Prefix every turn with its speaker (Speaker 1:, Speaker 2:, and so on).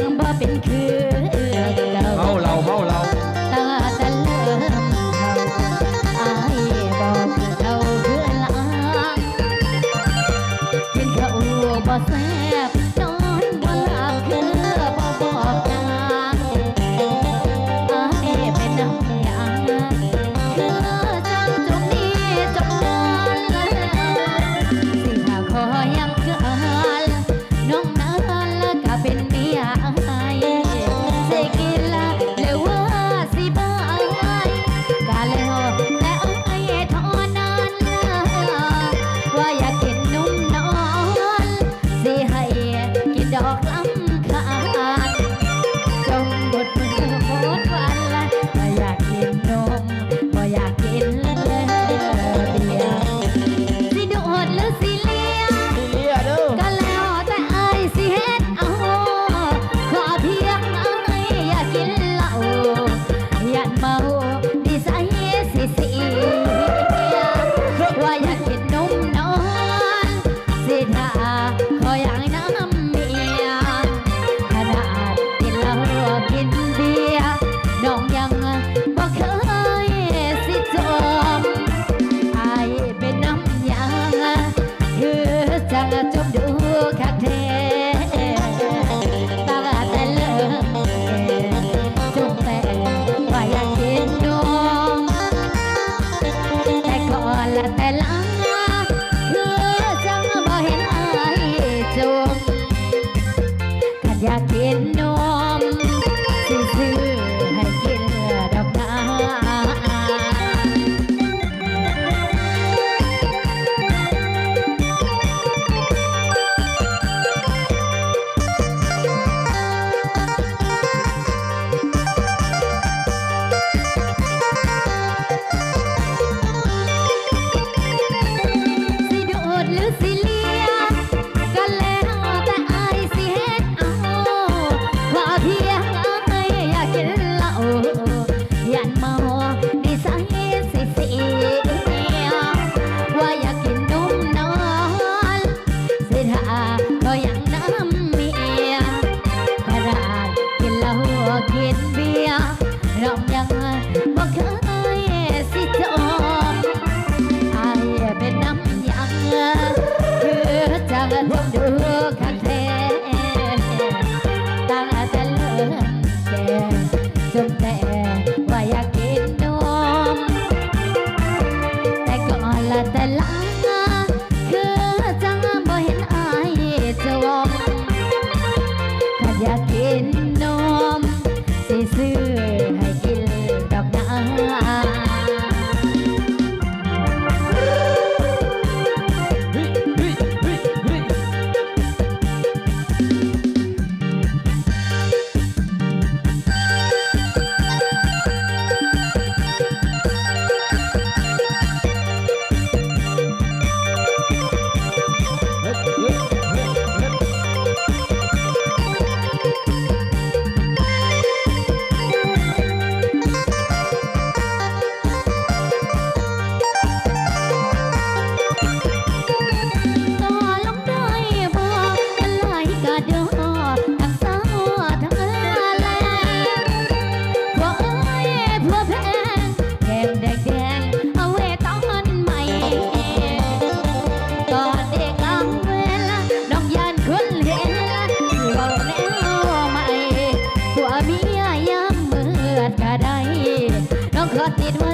Speaker 1: ยังบ่เป็นคือายันเมาดีใจสิสิว่าอยากกินนมนอนสิท่าขออย่างน้ำเมียขนาดกินเหล้กิน อยากเห็นน้อง Kala Tundu Kanta งแดงแดงเอาไว้ต้อนใหม่กอนเด็กกำเวลาน้องยานคนเห็นเบาแนวใหม่ตัวมียามเมื่อก็ได้น้องขอติด